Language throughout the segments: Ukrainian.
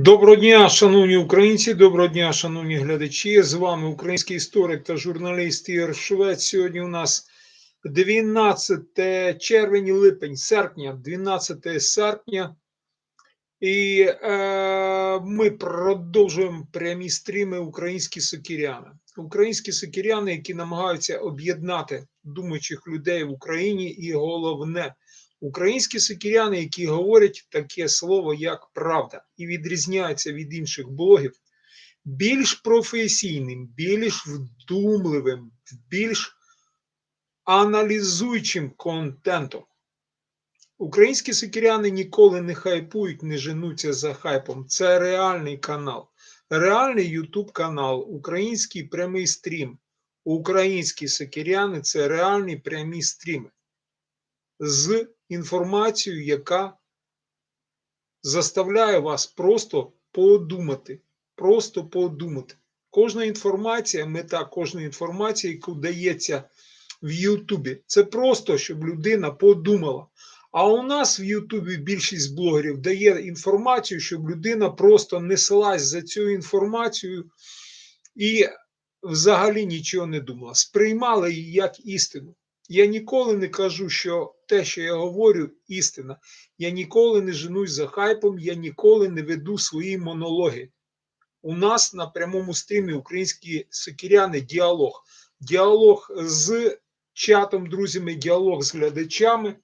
Доброго дня, шановні українці, доброго дня, шановні глядачі. З вами український історик та журналіст Ігор Швець. Сьогодні у нас 12 червень, липень, серпня, 12 серпня. І е, ми продовжуємо прямі стріми українські сокіряни. Українські сокіряни, які намагаються об'єднати думаючих людей в Україні, і головне Українські сокіряни, які говорять таке слово, як правда, і відрізняються від інших блогів більш професійним, більш вдумливим, більш аналізуючим контентом. Українські сокіряни ніколи не хайпують, не женуться за хайпом. Це реальний канал, реальний YouTube канал, український прямий стрім. Українські сокіряни це реальні прямі стріми з інформацією, яка заставляє вас просто подумати. Просто подумати. Кожна інформація, мета кожної інформації, яка дається в Ютубі, це просто, щоб людина подумала. А у нас в Ютубі більшість блогерів дає інформацію, щоб людина просто неслась за цю інформацією і взагалі нічого не думала. Сприймала її як істину. Я ніколи не кажу, що те, що я говорю, істина. Я ніколи не женусь за хайпом, я ніколи не веду свої монологи. У нас на прямому стрімі українські сокіряни діалог. Діалог з чатом, друзями, діалог з глядачами.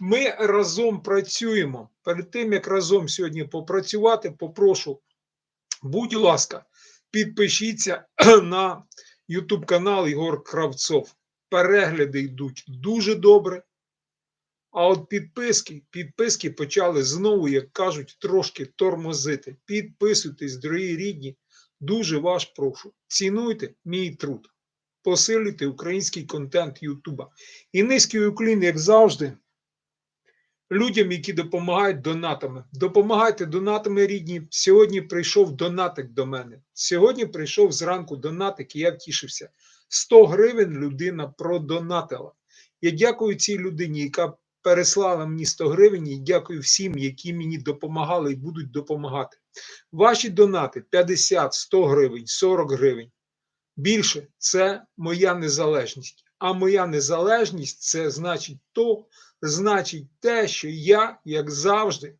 Ми разом працюємо. Перед тим, як разом сьогодні попрацювати, попрошу, будь ласка, підпишіться на YouTube канал Ігор Кравцов перегляди йдуть дуже добре. А от підписки, підписки почали знову, як кажуть, трошки тормозити. Підписуйтесь, дорогі рідні, дуже вас прошу. Цінуйте мій труд, посилюйте український контент Ютуба. І низький уклін, як завжди, людям, які допомагають донатами. Допомагайте донатами рідні. Сьогодні прийшов донатик до мене. Сьогодні прийшов зранку донатик, і я втішився. 100 гривень людина продонатила. Я дякую цій людині, яка переслала мені 100 гривень, і дякую всім, які мені допомагали і будуть допомагати. Ваші донати 50, 100 гривень, 40 гривень. Більше це моя незалежність. А моя незалежність це значить то, значить те, що я, як завжди,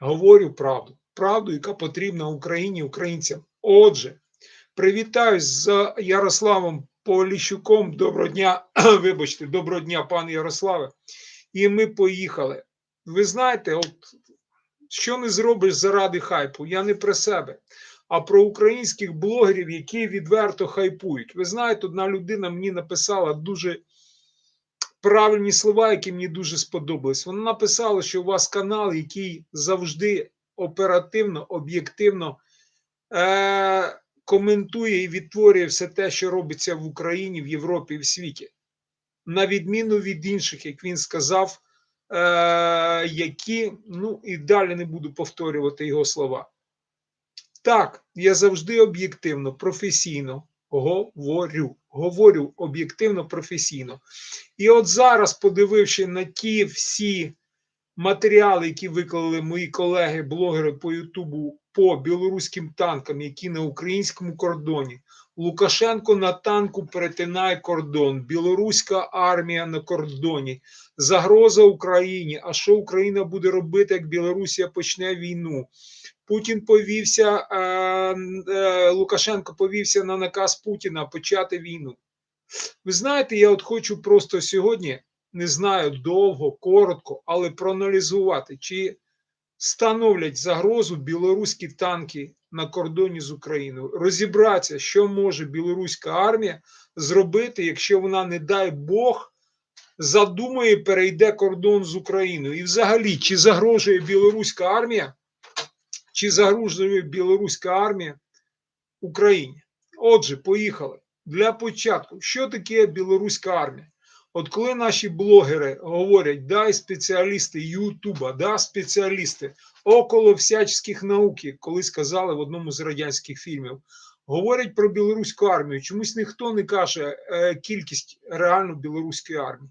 говорю правду. Правду, яка потрібна Україні, українцям. Отже. Привітаюсь з Ярославом Поліщуком. Доброго дня, вибачте, доброго дня, пане Ярославе. І ми поїхали. Ви знаєте, от що не зробиш заради хайпу? Я не про себе, а про українських блогерів, які відверто хайпують. Ви знаєте, одна людина мені написала дуже правильні слова, які мені дуже сподобались. Вона написала, що у вас канал, який завжди оперативно, об'єктивно. Е- коментує і відтворює все те, що робиться в Україні, в Європі і в світі, на відміну від інших, як він сказав, е- які, ну і далі не буду повторювати його слова. Так, я завжди об'єктивно, професійно говорю. Говорю об'єктивно, професійно. І от зараз, подививши на ті всі матеріали, які виклали мої колеги-блогери по Ютубу по білоруським танкам, які на українському кордоні. Лукашенко на танку перетинає кордон, білоруська армія на кордоні, загроза Україні. А що Україна буде робити, як Білорусія почне війну? Путін повівся, е, е, Лукашенко повівся на наказ Путіна почати війну. Ви знаєте, я от хочу просто сьогодні, не знаю, довго, коротко, але проаналізувати, чи становлять загрозу білоруські танки на кордоні з Україною. Розібратися, що може білоруська армія зробити, якщо вона, не дай Бог, задумає, перейде кордон з Україною. І взагалі, чи загрожує білоруська армія, чи загрожує білоруська армія Україні? Отже, поїхали. Для початку, що таке білоруська армія? От коли наші блогери говорять, да, і спеціалісти Ютуба, да, спеціалісти около всяческих науки, коли сказали в одному з радянських фільмів, говорять про білоруську армію. Чомусь ніхто не каже е, кількість реально білоруської армії.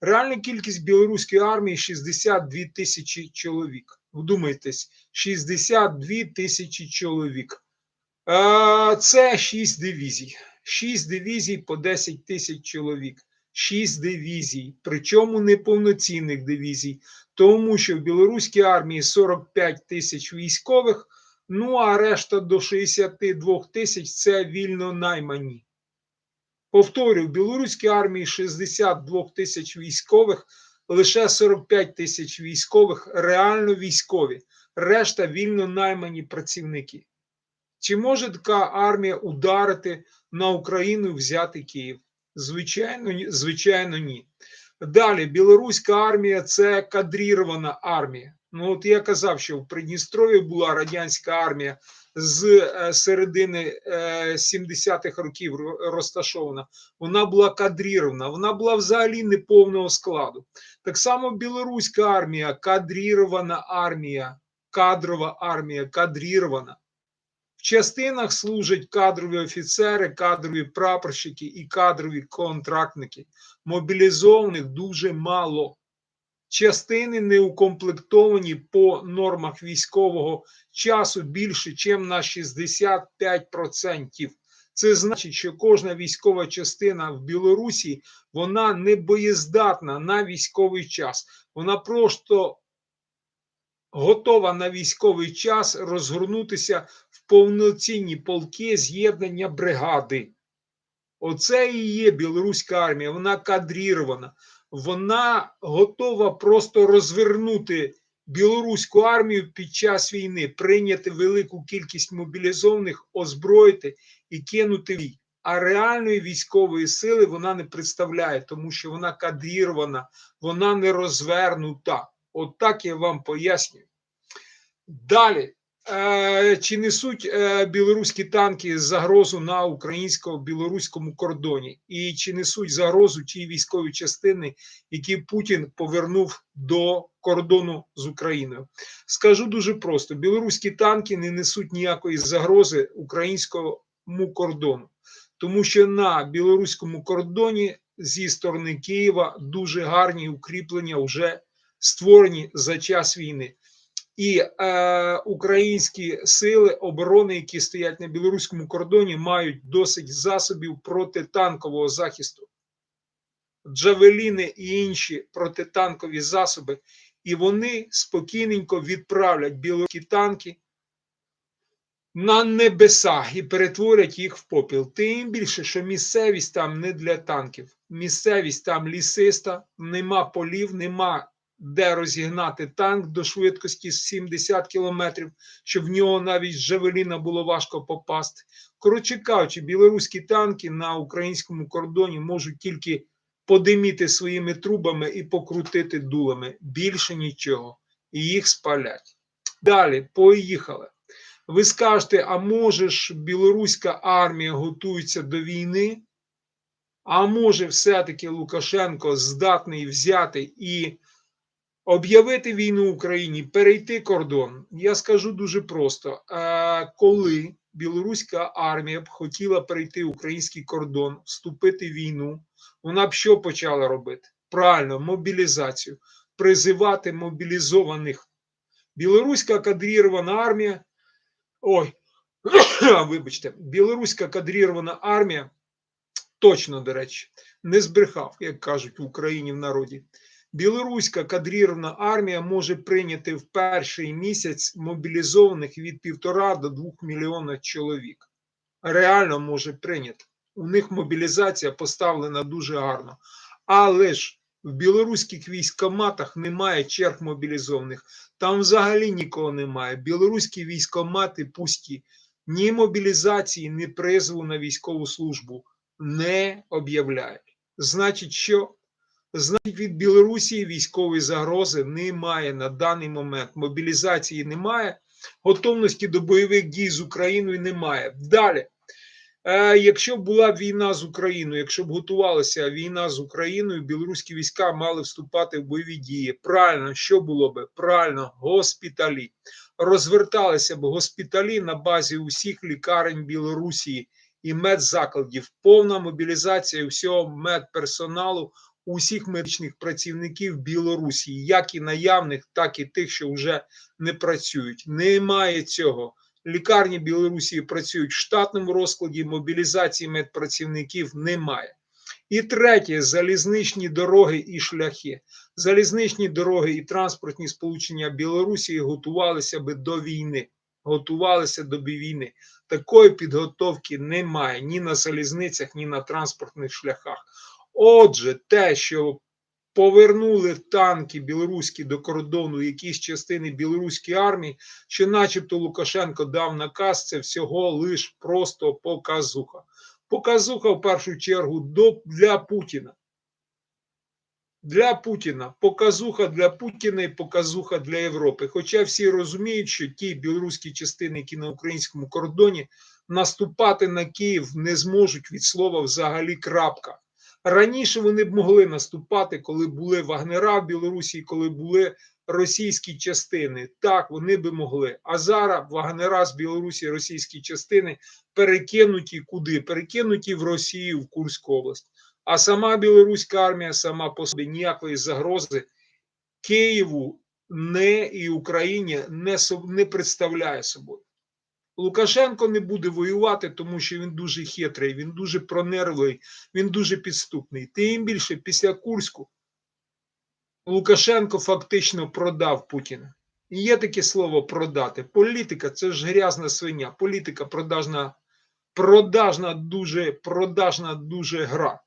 Реальна кількість білоруської армії 62 тисячі чоловік. Вдумайтесь, 62 тисячі чоловік. Е, Це 6 дивізій. 6 дивізій по 10 тисяч чоловік. 6 дивізій, причому неповноцінних дивізій, тому що в білоруській армії 45 тисяч військових, ну а решта до 62 тисяч це вільно наймані. Повторюю, в білоруській армії 62 тисяч військових, лише 45 тисяч військових реально військові, решта вільно наймані працівники. Чи може така армія ударити на Україну і взяти Київ? Звичайно, звичайно, ні. Далі, білоруська армія це кадрірована армія. Ну, от я казав, що в Придністров'ї була радянська армія з е, середини е, 70-х років розташована. Вона була кадрірована, вона була взагалі неповного складу. Так само білоруська армія, кадрірована армія, кадрова армія, кадрірована. В частинах служать кадрові офіцери, кадрові прапорщики і кадрові контрактники. Мобілізованих дуже мало. Частини не укомплектовані по нормах військового часу більше, ніж на 65%. Це значить, що кожна військова частина в Білорусі вона не боєздатна на військовий час. Вона просто готова на військовий час розгорнутися повноцінні полки з'єднання бригади. Оце і є білоруська армія. Вона кадрірована. Вона готова просто розвернути білоруську армію під час війни, прийняти велику кількість мобілізованих, озброїти і кинути в бій. А реальної військової сили вона не представляє, тому що вона кадрірована, вона не розвернута. От так я вам пояснюю. Далі. Е, Чи несуть е, білоруські танки загрозу на українсько-білоруському кордоні? І чи несуть загрозу ті військові частини, які Путін повернув до кордону з Україною? Скажу дуже просто: білоруські танки не несуть ніякої загрози українському кордону, тому що на білоруському кордоні зі сторони Києва дуже гарні укріплення вже створені за час війни. І е, українські сили оборони, які стоять на білоруському кордоні, мають досить засобів протитанкового захисту, джавеліни і інші протитанкові засоби, і вони спокійненько відправлять білоруські танки на небеса і перетворять їх в попіл. Тим більше, що місцевість там не для танків. Місцевість там лісиста, нема полів, нема де розігнати танк до швидкості 70 кілометрів, щоб в нього навіть Жавеліна було важко попасти. Коротше кажучи, білоруські танки на українському кордоні можуть тільки подиміти своїми трубами і покрутити дулами. Більше нічого. І їх спалять. Далі, поїхали. Ви скажете, а може ж білоруська армія готується до війни? А може, все-таки Лукашенко здатний взяти і об'явити війну Україні, перейти кордон? Я скажу дуже просто: коли білоруська армія б хотіла перейти український кордон, вступити в війну, вона б що почала робити? Правильно, мобілізацію, призивати мобілізованих. Білоруська кадрірована армія. Ой, вибачте, білоруська кадрірована армія, точно, до речі, не збрехав, як кажуть в Україні в народі. Білоруська кадрірована армія може прийняти в перший місяць мобілізованих від півтора до двох мільйона чоловік. Реально може прийняти. У них мобілізація поставлена дуже гарно. Але ж в білоруських військоматах немає черг мобілізованих. Там взагалі нікого немає. Білоруські військомати пусті. Ні мобілізації, ні призову на військову службу не об'являють. Значить, що? Значить, від Білорусі військової загрози немає на даний момент. Мобілізації немає, готовності до бойових дій з Україною немає. Далі. Е, якщо б була війна з Україною, якщо б готувалася війна з Україною, білоруські війська мали вступати в бойові дії. Правильно, що було би? Правильно, госпіталі. Розверталися б госпіталі на базі усіх лікарень Білорусі і медзакладів. Повна мобілізація всього медперсоналу усіх медичних працівників Білорусі, як і наявних, так і тих, що вже не працюють. Немає цього. Лікарні Білорусі працюють в штатному розкладі, мобілізації медпрацівників немає. І третє залізничні дороги і шляхи. Залізничні дороги і транспортні сполучення Білорусі готувалися би до війни. Готувалися до війни. Такої підготовки немає ні на залізницях, ні на транспортних шляхах. Отже, те, що повернули танки білоруські до кордону, якісь частини білоруської армії, що, начебто, Лукашенко дав наказ, це всього лиш просто показуха. Показуха в першу чергу для Путіна. Для Путіна показуха для Путіна і показуха для Європи. Хоча всі розуміють, що ті білоруські частини, які на українському кордоні, наступати на Київ не зможуть від слова взагалі крапка. Раніше вони б могли наступати, коли були вагнера в Білорусі, коли були російські частини. Так, вони би могли. А зараз вагнера з Білорусі, російські частини перекинуті куди? Перекинуті в Росію, в Курську область. А сама білоруська армія сама по собі ніякої загрози Києву не і Україні не, не представляє собою. Лукашенко не буде воювати, тому що він дуже хитрий, він дуже пронервливий, він дуже підступний. Тим більше після Курську Лукашенко фактично продав Путіна. І є таке слово продати. Політика це ж грязна свиня. Політика продажна, продажна дуже, продажна дуже гра.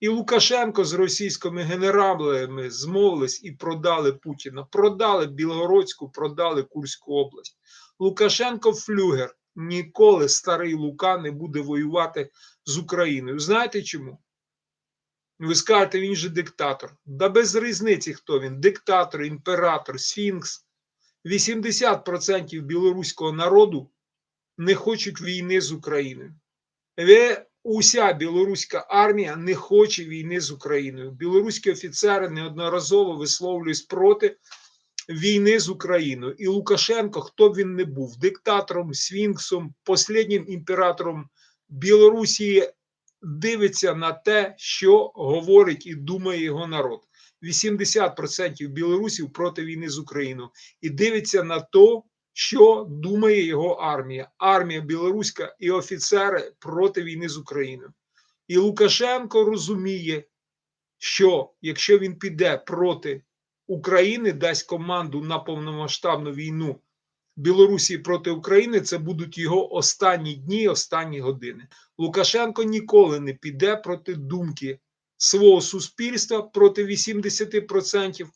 І Лукашенко з російськими генералами змовились і продали Путіна. Продали Білгородську, продали Курську область. Лукашенко флюгер. Ніколи старий Лука не буде воювати з Україною. Знаєте чому? Ви скажете, він же диктатор. Да без різниці, хто він: диктатор, імператор, сфінкс. 80% білоруського народу не хочуть війни з Україною. Уся білоруська армія не хоче війни з Україною. Білоруські офіцери неодноразово висловлюють проти війни з Україною. І Лукашенко, хто б він не був, диктатором, свінксом, посліднім імператором Білорусі, дивиться на те, що говорить і думає його народ. 80% білорусів проти війни з Україною і дивиться на те, що думає його армія. Армія білоруська і офіцери проти війни з Україною. І Лукашенко розуміє, що якщо він піде проти України, дасть команду на повномасштабну війну Білорусі проти України, це будуть його останні дні, останні години. Лукашенко ніколи не піде проти думки свого суспільства проти 80%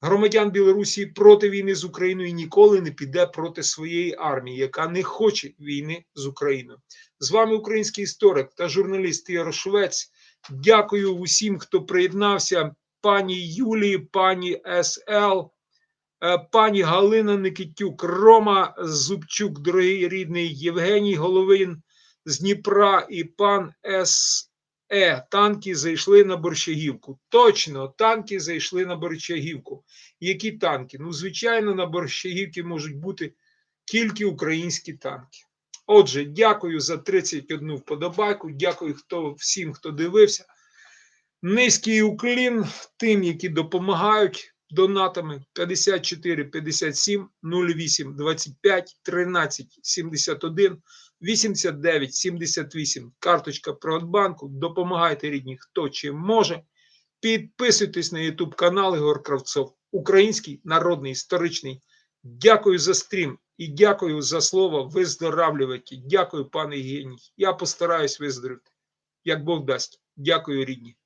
громадян Білорусі проти війни з Україною і ніколи не піде проти своєї армії, яка не хоче війни з Україною. З вами український історик та журналіст Ігор Швець. Дякую усім, хто приєднався. Пані Юлії, пані СЛ, пані Галина Никитюк, Рома Зубчук, дорогий рідний Євгеній Головин з Дніпра і пан С. Е, танки зайшли на Борщагівку. Точно, танки зайшли на Борщагівку. Які танки? Ну, звичайно, на Борщагівці можуть бути тільки українські танки. Отже, дякую за 31 вподобайку. Дякую хто, всім, хто дивився. Низький уклін тим, які допомагають донатами 54 57 08 25 13 71 89 78. Карточка Приватбанку. Допомагайте рідні, хто чим може. Підписуйтесь на YouTube канал Ігор Кравцов, український народний історичний. Дякую за стрім і дякую за слово виздоравлювати. Дякую, пане Євгеній. Я постараюсь виздоровити, як Бог дасть. Дякую, рідні.